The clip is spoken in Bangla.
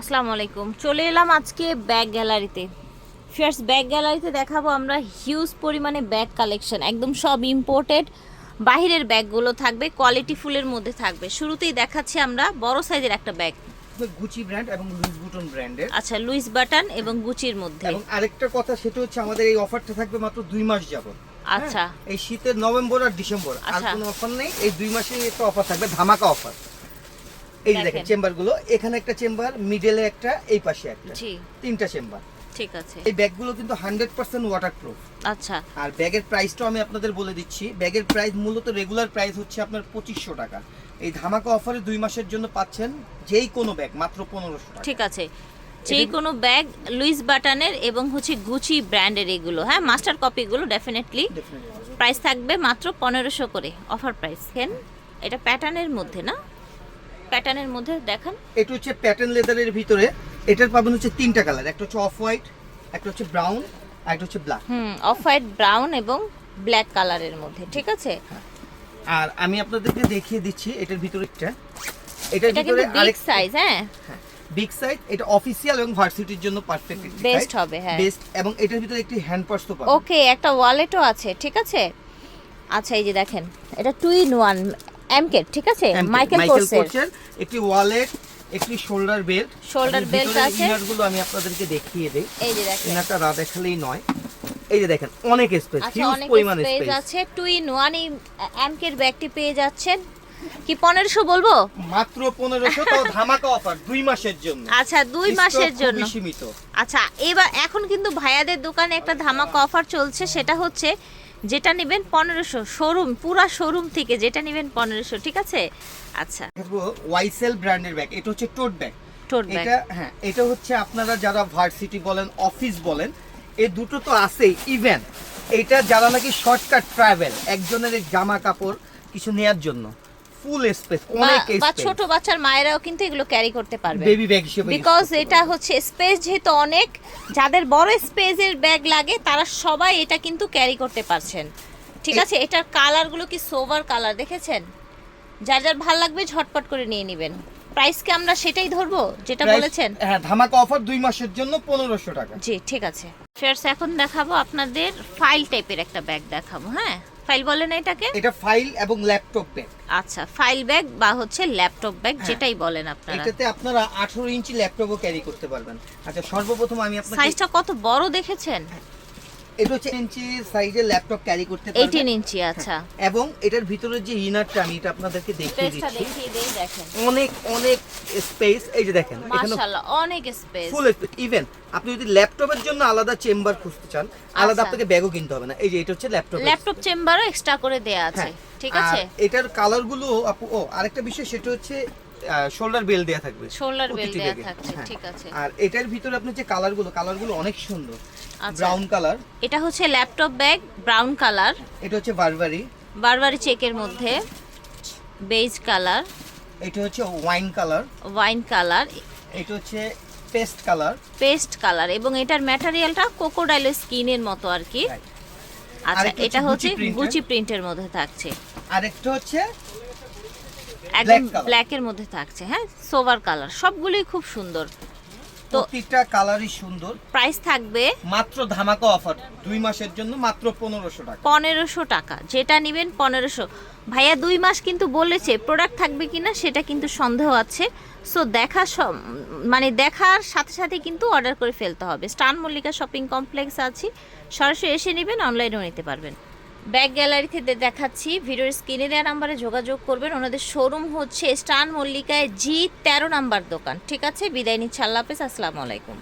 আসসালামু আলাইকুম। চলে এলাম আজকে ব্যাগ গ্যালারিতে। ফার্স্ট ব্যাগ গ্যালারিতে দেখাবো আমরা হিউজ পরিমাণে ব্যাগ কালেকশন একদম সব ইম্পোর্টেড বাহিরের ব্যাগগুলো থাকবে কোয়ালিটি ফুলের মধ্যে থাকবে। শুরুতেই দেখাচ্ছি আমরা বড় সাইজের একটা ব্যাগ। গুচি ব্র্যান্ড এবং লুইস বুটন ব্র্যান্ডের আচ্ছা লুইস বাটন এবং গুচির মধ্যে। এবং আরেকটা কথা সেটা হচ্ছে আমাদের এই অফারটা থাকবে মাত্র দুই মাস যাবত আচ্ছা। এই শীতের নভেম্বর আর ডিসেম্বর আর আচ্ছা। কোনো অফার নেই। এই দুই মাসে একটা অফার থাকবে ধামাকা অফার এই দেখেন। চেম্বারগুলো এখানে একটা চেম্বার মিডলে একটা এই পাশে একটা। তিনটা চেম্বার। ঠিক আছে। এই ব্যাগগুলো কিন্তু হান্ড্রেড পার্সেন্ট ওয়াটার প্রুফ আচ্ছা। আর ব্যাগের প্রাইসটাও আমি আপনাদের বলে দিচ্ছি। ব্যাগের প্রাইস মূলত রেগুলার প্রাইস হচ্ছে আপনার পঁচিশশো টাকা। এই ধামাকা অফারে দুই মাসের জন্য পাচ্ছেন যেই কোনো ব্যাগ মাত্র পনেরোশো টাকা। ঠিক আছে। যে কোনো ব্যাগ লুইস বাটনের এবং হচ্ছে গুচি ব্র্যান্ডের এগুলো। হ্যাঁ মাস্টার কপিগুলো ডেফিনেটলি প্রাইস থাকবে মাত্র পনেরোশো করে অফার প্রাইস এটা প্যাটার্নের মধ্যে না? প্যাটার্নের মধ্যে দেখান। এটা হচ্ছে প্যাটার্ন লেদারের ভিতরে। এটার পাবেন হচ্ছে তিনটা কালার। একটা হচ্ছে অফ হোয়াইট একটা হচ্ছে ব্রাউন আর একটা হচ্ছে ব্ল্যাক। হুম অফ হোয়াইট ব্রাউন এবং ব্ল্যাক কালারের মধ্যে ঠিক আছে? আর আমি আপনাদেরকে দেখিয়ে দিচ্ছি এটার ভিতরে একটা। এটার এটা ভিতরে আরেক সাইজ হ্যাঁ? বিগ সাইজ এটা অফিসিয়াল এবং ভার্সিটির জন্য পারফেক্ট বেস্ট হবে হ্যাঁ। বেস্ট এবং এটার ভিতরে একটি হ্যান্ড পার্সও পাবেন। ওকে একটা ওয়ালেটও আছে ঠিক আছে? আচ্ছা এই যে দেখেন এটা টু ইন ওয়ান এমকেট ঠিক আছে? মাইকেল কোর্সের একটি ওয়ালেট একটি শোল্ডার বেল্ট belt আছে। ইনারগুলো আমি আপনাদেরকে দেখিয়ে দেই। এই যে দেখেন। ইনারটা না দেখালেই নয়। এই যে দেখেন অনেক স্পেস হিউজ পরিমাণ স্পেস স্পেস আছে। টু ইন ওয়ান এই এমকের ব্যাগটি পেয়ে যাচ্ছেন। কি পনেরোশো বলব? মাত্র পনেরোশো তো ধামাকা অফার দুই মাসের জন্য। আচ্ছা দুই মাসের জন্য। সীমিত আচ্ছা এবার এখন কিন্তু ভাইয়াদের দোকানে একটা ধামাকা অফার চলছে সেটা হচ্ছে যেটা নেবেন পনেরোশো শোরুম পুরা শোরুম থেকে যেটা নেবেন পনেরোশো ঠিক আছে? আচ্ছা। ওয়াইসেল ব্র্যান্ডের ব্যাগ এটা হচ্ছে টোট ব্যাগ। টোট ব্যাগ। এটা হ্যাঁ এটা হচ্ছে আপনারা যারা ভার্সিটি বলেন অফিস বলেন এই দুটো তো আছেই ইভেন এটা যারা নাকি শর্টকাট ট্রাভেল একজনের জামা কাপড় কিছু নেয়ার জন্য। ফুল স্পেস অনেক বা ছোট বাচ্চার মায়েরাও কিন্তু এগুলো ক্যারি করতে পারবে। বেবি ব্যাগ হিসেবে বিকজ এটা হচ্ছে স্পেস যেহেতু অনেক যাদের বড় স্পেসের ব্যাগ লাগে তারা সবাই এটা কিন্তু ক্যারি করতে পারছেন। ঠিক আছে? এটার কালারগুলো কি সোভার কালার দেখেছেন? যার যার ভালো লাগবে ঝটপট করে নিয়ে নেবেন। প্রাইস কি আমরা সেটাই ধরবো যেটা বলেছেন? হ্যাঁ ধামাকা অফার দুই মাসের জন্য পনেরোশো টাকা। জি ঠিক আছে। ফেয়ার্স এখন দেখাবো আপনাদের ফাইল টাইপের একটা ব্যাগ দেখাবো হ্যাঁ? ফাইল বলে না এটাকে? এটা ফাইল এবং ল্যাপটপ ব্যাগ। আচ্ছা ফাইল ব্যাগ বা হচ্ছে ল্যাপটপ ব্যাগ হ্যাঁ। যেটাই বলেন আপনারা। এটাতে আপনারা আঠারো ইঞ্চি ল্যাপটপও ক্যারি করতে পারবেন। আচ্ছা সর্বপ্রথম আমি আপনাকে সাইজটা কত বড় দেখেছেন? এটা হচ্ছে ইঞ্চি সাইজের ল্যাপটপ ক্যারি করতে পারবে। 18 ইঞ্চি আচ্ছা। এবং এটার ভিতরে যে ইনারটা আমি এটা আপনাদেরকে দেখিয়ে দিচ্ছি। দেখিয়ে দেই দেখেন। অনেক অনেক স্পেস এই যে দেখেন এখানে মাশাআল্লাহ অনেক স্পেস ফুল স্পেস ইভেন আপনি যদি ল্যাপটপের জন্য আলাদা চেম্বার খুঁজতে চান আলাদা আচ্ছা। আপনাকে ব্যাগও কিনতে হবে না। এই যে এটা হচ্ছে ল্যাপটপ ল্যাপটপ চেম্বারও এক্সট্রা করে দেয়া আছে। ঠিক আছে? এটার কালারগুলো আপু ও আরেকটা বিষয় সেটা হচ্ছে শোল্ডার বেল দেয়া থাকবে। শোল্ডার বেল দেয়া। থাকছে হ্যাঁ। ঠিক আছে। আর এটার ভিতরে আপনি যে কালারগুলো কালারগুলো অনেক সুন্দর। আচ্ছা। ব্রাউন কালার এটা হচ্ছে ল্যাপটপ ব্যাগ ব্রাউন কালার এটা হচ্ছে বারবারি বারবারি চেকের মধ্যে। বেজ কালার এটা হচ্ছে ওয়াইন কালার ওয়াইন কালার এটা হচ্ছে পেস্ট কালার পেস্ট কালার এবং এটার ম্যাটেরিয়ালটা কোকোডাইল স্কিনের মতো আর কি। আচ্ছা এটা হচ্ছে গুচি প্রিন্টের মধ্যে থাকছে। আরেকটা হচ্ছে একদম ব্ল্যাক এর মধ্যে থাকছে হ্যাঁ? সোভার কালার সবগুলোই খুব সুন্দর। তো প্রতিটা কালারই সুন্দর। প্রাইস থাকবে মাত্র ধামাকা অফার। দুই মাসের জন্য মাত্র পনেরোশো টাকা। পনেরোশো টাকা। যেটা নেবেন পনেরোশো। ভাইয়া দুই মাস কিন্তু বলেছে প্রোডাক্ট থাকবে কিনা সেটা কিন্তু সন্দেহ আছে। সো দেখা মানে দেখার সাথে সাথে কিন্তু অর্ডার করে ফেলতে হবে। স্টান মল্লিকা শপিং কমপ্লেক্স আছে। সরাসরি এসে নেবেন অনলাইনেও নিতে পারবেন। ব্যাগ গ্যালারি থেকে দেখাচ্ছি। ভিডিওর স্ক্রিনে দেওয়া নাম্বারে যোগাযোগ করবেন। ওনাদের শোরুম হচ্ছে স্টান মল্লিকায় জি তেরো নাম্বার দোকান। ঠিক আছে? বিদায় নিচ্ছি। আল্লাহ হাফেজ। আসসালামু আলাইকুম।